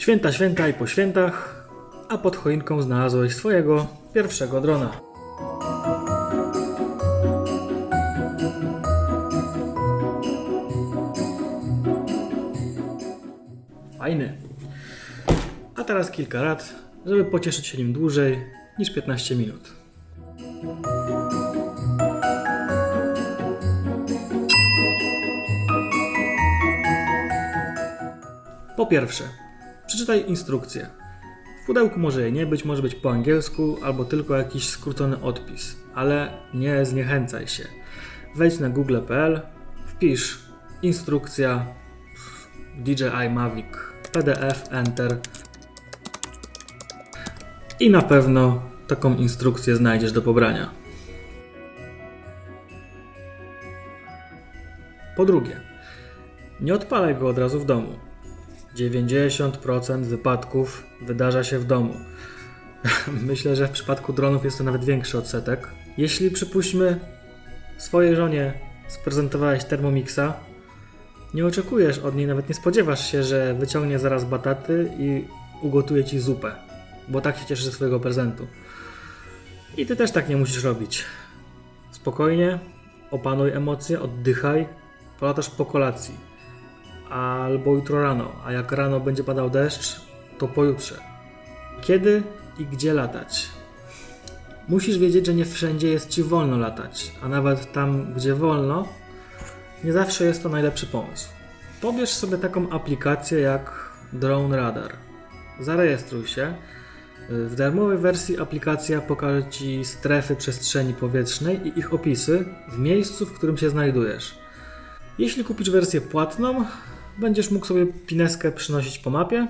Święta, święta i po świętach, a pod choinką znalazłeś swojego pierwszego drona. Fajny. A teraz kilka rad, żeby pocieszyć się nim dłużej niż 15 minut. Po pierwsze, przeczytaj instrukcję. W pudełku może jej nie być, może być po angielsku albo tylko jakiś skrócony odpis, ale nie zniechęcaj się. Wejdź na google.pl, wpisz instrukcja DJI Mavic PDF Enter i na pewno taką instrukcję znajdziesz do pobrania. Po drugie, nie odpalaj go od razu w domu. 90% wypadków wydarza się w domu. Myślę, że w przypadku dronów jest to nawet większy odsetek. Jeśli przypuśćmy swojej żonie sprezentowałeś Thermomixa, nie oczekujesz od niej, nawet nie spodziewasz się, że wyciągnie zaraz bataty i ugotuje ci zupę, bo tak się cieszy ze swojego prezentu. I ty też tak nie musisz robić. Spokojnie, opanuj emocje, oddychaj, polatasz po kolacji albo jutro rano, a jak rano będzie padał deszcz, to pojutrze. Kiedy i gdzie latać? Musisz wiedzieć, że nie wszędzie jest ci wolno latać, a nawet tam, gdzie wolno, nie zawsze jest to najlepszy pomysł. Pobierz sobie taką aplikację jak Drone Radar. Zarejestruj się. W darmowej wersji aplikacja pokaże Ci strefy przestrzeni powietrznej i ich opisy w miejscu, w którym się znajdujesz. Jeśli kupisz wersję płatną, będziesz mógł sobie pineskę przynosić po mapie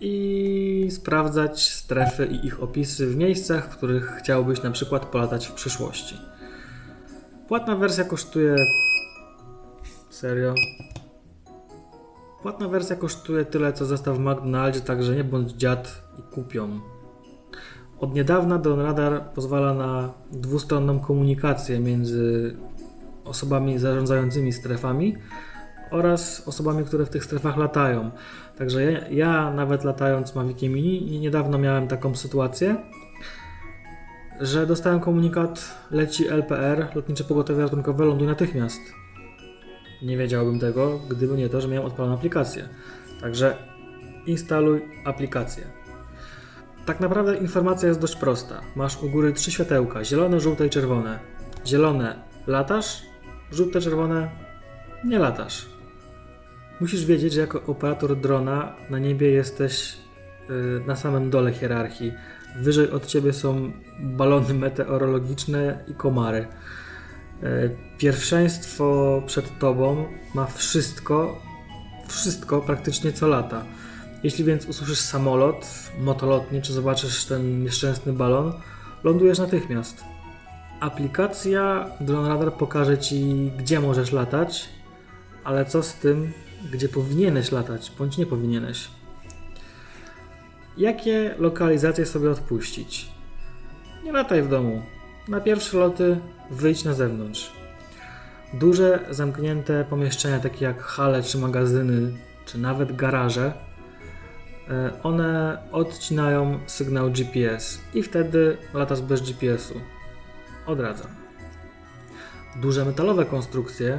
i sprawdzać strefy i ich opisy w miejscach, w których chciałbyś na przykład polatać w przyszłości. Płatna wersja kosztuje. Serio? Płatna wersja kosztuje tyle, co zestaw w McDonaldzie, także nie bądź dziad i kupią. Od niedawna Drone Radar pozwala na dwustronną komunikację między osobami zarządzającymi strefami oraz osobami, które w tych strefach latają. Także ja, ja nawet latając Maviciem Mini niedawno miałem taką sytuację, że dostałem komunikat leci LPR, lotnicze pogotowie ratunkowe, ląduj natychmiast. Nie wiedziałbym tego, gdyby nie to, że miałem odpaloną aplikację. Także instaluj aplikację. Tak naprawdę informacja jest dość prosta. Masz u góry trzy światełka: zielone, żółte i czerwone. Zielone latasz, żółte, czerwone nie latasz. Musisz wiedzieć, że jako operator drona na niebie jesteś yy, na samym dole hierarchii. Wyżej od ciebie są balony meteorologiczne i komary. Yy, Pierwszeństwo przed tobą ma wszystko, wszystko praktycznie co lata. Jeśli więc usłyszysz samolot, motolotnie, czy zobaczysz ten nieszczęsny balon, lądujesz natychmiast. Aplikacja Drone Radar pokaże ci, gdzie możesz latać, ale co z tym, gdzie powinieneś latać, bądź nie powinieneś. Jakie lokalizacje sobie odpuścić? Nie lataj w domu. Na pierwsze loty wyjdź na zewnątrz. Duże, zamknięte pomieszczenia, takie jak hale czy magazyny, czy nawet garaże, e, one odcinają sygnał GPS i wtedy latasz bez GPS-u. Odradzam. Duże metalowe konstrukcje,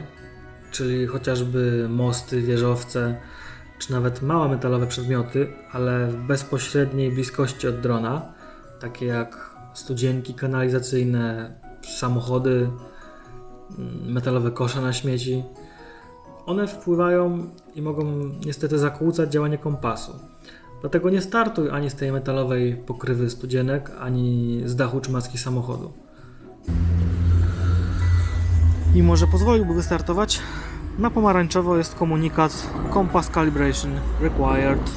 czyli chociażby mosty, wieżowce, czy nawet małe metalowe przedmioty, ale w bezpośredniej bliskości od drona, takie jak studzienki kanalizacyjne, samochody, mm, metalowe kosze na śmieci. One wpływają i mogą niestety zakłócać działanie kompasu. Dlatego nie startuj ani z tej metalowej pokrywy studzienek, ani z dachu czy maski samochodu. Mimo, że pozwoliłby wystartować, na pomarańczowo jest komunikat Compass Calibration Required.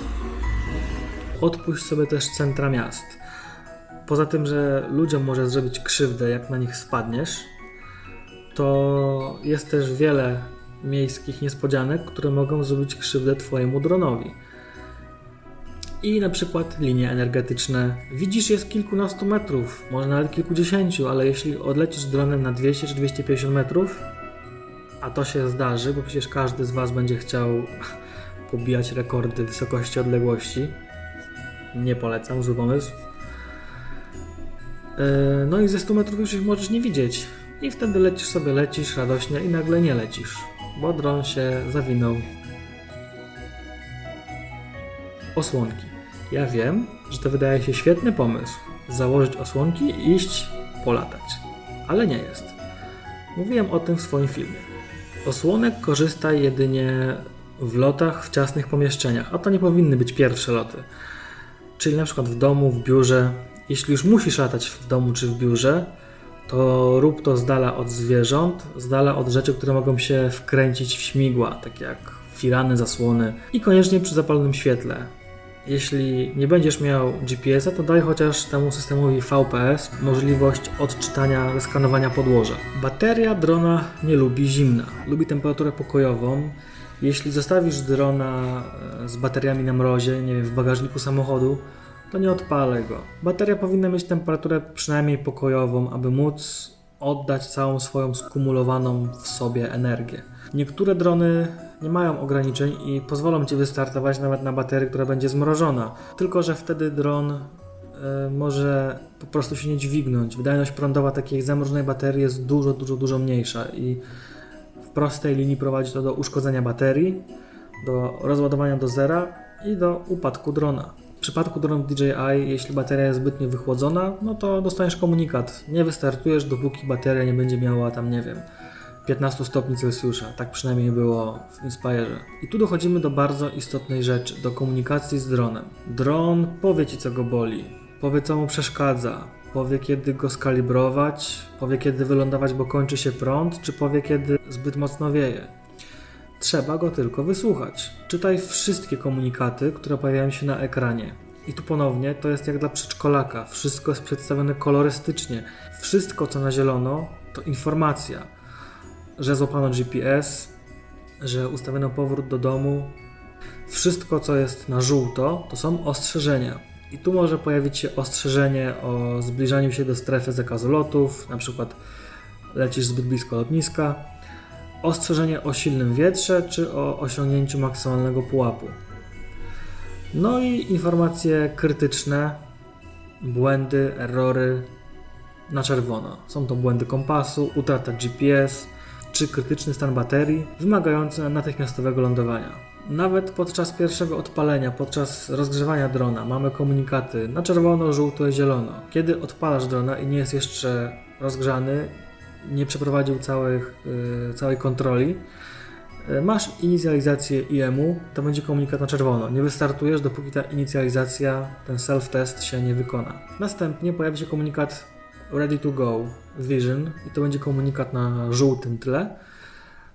Odpuść sobie też centra miast. Poza tym, że ludziom może zrobić krzywdę, jak na nich spadniesz, to jest też wiele miejskich niespodzianek, które mogą zrobić krzywdę Twojemu dronowi. I na przykład linie energetyczne. Widzisz je z kilkunastu metrów, może nawet kilkudziesięciu, ale jeśli odlecisz dronem na 200 czy 250 metrów, a to się zdarzy, bo przecież każdy z Was będzie chciał pobijać rekordy wysokości odległości. Nie polecam, zły pomysł. Yy, No i ze 100 metrów już ich możesz nie widzieć. I wtedy lecisz sobie, lecisz radośnie i nagle nie lecisz, bo dron się zawinął. Osłonki. Ja wiem, że to wydaje się świetny pomysł. Założyć osłonki i iść polatać. Ale nie jest. Mówiłem o tym w swoim filmie. Osłonek korzysta jedynie w lotach w ciasnych pomieszczeniach, a to nie powinny być pierwsze loty. Czyli na przykład w domu, w biurze. Jeśli już musisz latać w domu czy w biurze, to rób to z dala od zwierząt, z dala od rzeczy, które mogą się wkręcić w śmigła, takie jak firany, zasłony i koniecznie przy zapalonym świetle. Jeśli nie będziesz miał GPS-a, to daj chociaż temu systemowi VPS możliwość odczytania, skanowania podłoża. Bateria drona nie lubi zimna, lubi temperaturę pokojową. Jeśli zostawisz drona e, z bateriami na mrozie, nie wiem, w bagażniku samochodu, to nie odpalę go. Bateria powinna mieć temperaturę przynajmniej pokojową, aby móc oddać całą swoją skumulowaną w sobie energię. Niektóre drony nie mają ograniczeń i pozwolą Ci wystartować nawet na baterii, która będzie zmrożona. Tylko, że wtedy dron e, może po prostu się nie dźwignąć. Wydajność prądowa takiej zamrożonej baterii jest dużo, dużo, dużo mniejsza i w prostej linii prowadzi to do uszkodzenia baterii, do rozładowania do zera i do upadku drona. W przypadku dronów DJI, jeśli bateria jest zbytnio wychłodzona, no to dostaniesz komunikat. Nie wystartujesz, dopóki bateria nie będzie miała tam, nie wiem, 15 stopni Celsjusza. Tak przynajmniej było w Inspire. I tu dochodzimy do bardzo istotnej rzeczy, do komunikacji z dronem. Dron powie Ci, co go boli, powie, co mu przeszkadza, powie, kiedy go skalibrować, powie, kiedy wylądować, bo kończy się prąd, czy powie, kiedy zbyt mocno wieje. Trzeba go tylko wysłuchać. Czytaj wszystkie komunikaty, które pojawiają się na ekranie. I tu ponownie to jest jak dla przedszkolaka. Wszystko jest przedstawione kolorystycznie. Wszystko, co na zielono, to informacja, że złapano GPS, że ustawiono powrót do domu. Wszystko, co jest na żółto, to są ostrzeżenia. I tu może pojawić się ostrzeżenie o zbliżaniu się do strefy zakazu lotów, na przykład lecisz zbyt blisko lotniska, ostrzeżenie o silnym wietrze czy o osiągnięciu maksymalnego pułapu. No i informacje krytyczne, błędy, errory na czerwono. Są to błędy kompasu, utrata GPS krytyczny stan baterii wymagający natychmiastowego lądowania. Nawet podczas pierwszego odpalenia, podczas rozgrzewania drona mamy komunikaty na czerwono, żółto i zielono. Kiedy odpalasz drona i nie jest jeszcze rozgrzany, nie przeprowadził całych, yy, całej kontroli, yy, masz inicjalizację IM-u, to będzie komunikat na czerwono. Nie wystartujesz, dopóki ta inicjalizacja, ten self-test się nie wykona. Następnie pojawi się komunikat Ready to Go Vision i to będzie komunikat na żółtym tle.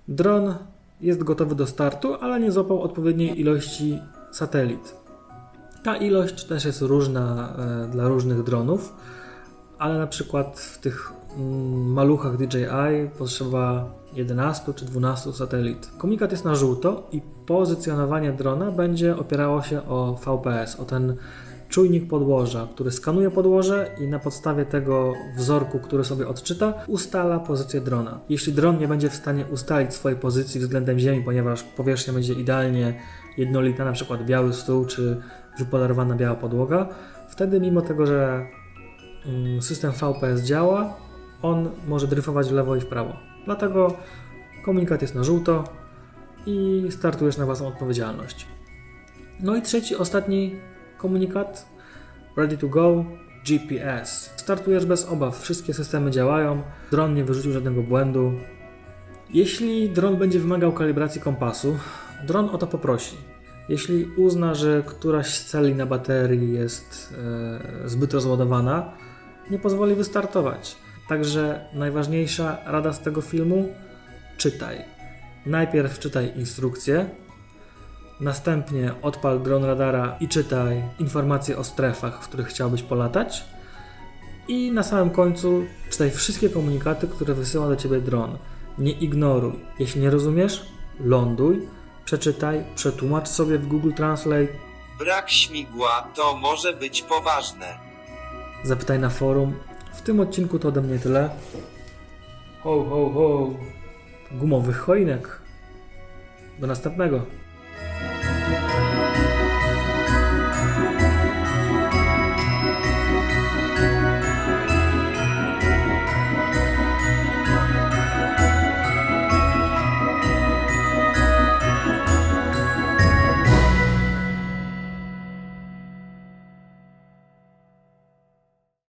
Dron jest gotowy do startu, ale nie złapał odpowiedniej ilości satelit. Ta ilość też jest różna e, dla różnych dronów, ale na przykład w tych mm, maluchach DJI potrzeba 11 czy 12 satelit. Komunikat jest na żółto i pozycjonowanie drona będzie opierało się o VPS, o ten czujnik podłoża, który skanuje podłoże i na podstawie tego wzorku, który sobie odczyta, ustala pozycję drona. Jeśli dron nie będzie w stanie ustalić swojej pozycji względem Ziemi, ponieważ powierzchnia będzie idealnie jednolita, na przykład biały stół czy wypolerowana biała podłoga, wtedy mimo tego, że mm, system VPS działa, on może dryfować w lewo i w prawo. Dlatego komunikat jest na żółto i startujesz na własną odpowiedzialność. No i trzeci, ostatni komunikat Ready to go GPS. Startujesz bez obaw, wszystkie systemy działają, dron nie wyrzucił żadnego błędu. Jeśli dron będzie wymagał kalibracji kompasu, dron o to poprosi. Jeśli uzna, że któraś z celi na baterii jest e, zbyt rozładowana, nie pozwoli wystartować. Także najważniejsza rada z tego filmu: czytaj. Najpierw czytaj instrukcję, Następnie odpal dron radara i czytaj informacje o strefach, w których chciałbyś polatać. I na samym końcu czytaj wszystkie komunikaty, które wysyła do ciebie dron. Nie ignoruj. Jeśli nie rozumiesz, ląduj, przeczytaj, przetłumacz sobie w Google Translate, Brak śmigła to może być poważne. zapytaj na forum. W tym odcinku to ode mnie tyle. Ho, ho, ho. Gumowych choinek. Do następnego. Bye.